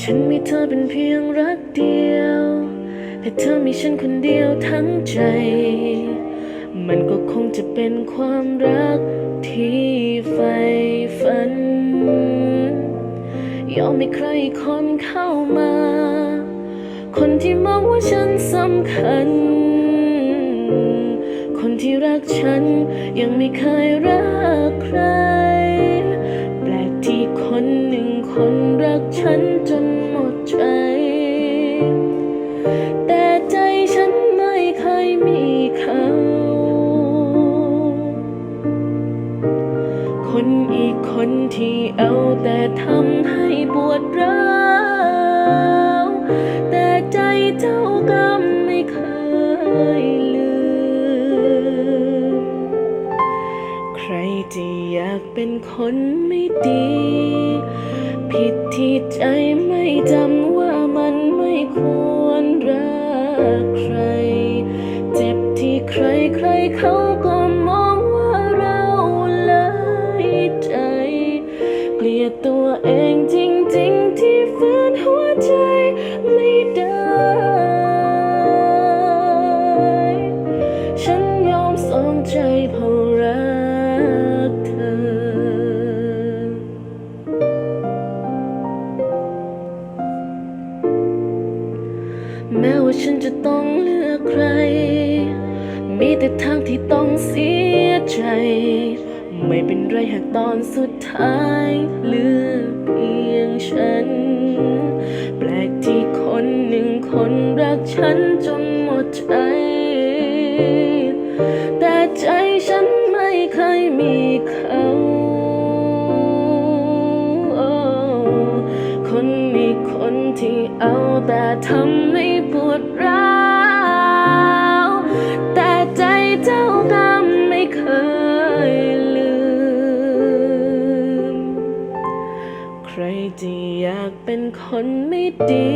ฉันมีเธอเป็นเพียงรักเดียว แต่เธอมีฉันคนเดียวทั้งใจ มันก็คงจะเป็นความรักที่ใฝ่ฝัน ยอมให้ใครคนเข้ามา คนที่มองว่าฉันสำคัญ คนที่รักฉันยังไม่เคยรักใคร คนหนึ่งคนรักฉันจนหมดใจ แต่ใจฉันไม่เคยมีเขา คนอีกคนที่เอาแต่ทำให้ปวดร้าว รที่อยากเป็นคนไม่ดี ผิดที่ใจไม่จำว่ามันไม่ควรรักใคร เจ็บที่ใครใครเขาก็ แม้ว่าฉันจะต้องเลือกใคร มีแต่ทางที่ต้องเสียใจ ไม่เป็นไรหากตอนสุดท้ายเลือกเพียงฉัน แปลกที่คนหนึ่งคนรักฉันจนหมดใจ แต่ใจฉันไม่เคยมีเขา ที่เอาแต่ทำให้ปวดร้าวแต่ใจเจ้าก็ไม่เคยลืม ใครที่อยากเป็นคนไม่ดี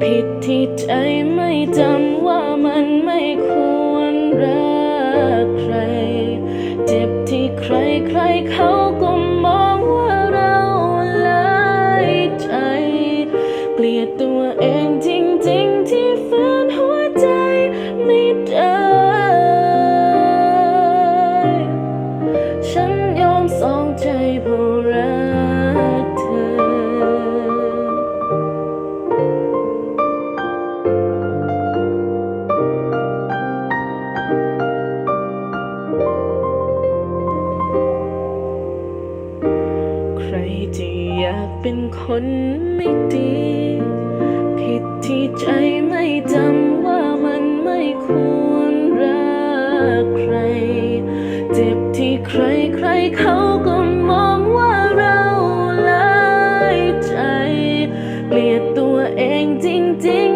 ผิดที่ใจไม่จำว่ามันไม่ควรรักใคร เจ็บที่ใครใครเขา เป็นคนไม่ดี ผิดที่ใจไม่จำว่ามันไม่ควรรักใคร เจ็บที่ใครใครเขาก็มองว่าเราลายใจ เกลียดตัวเองจริงๆ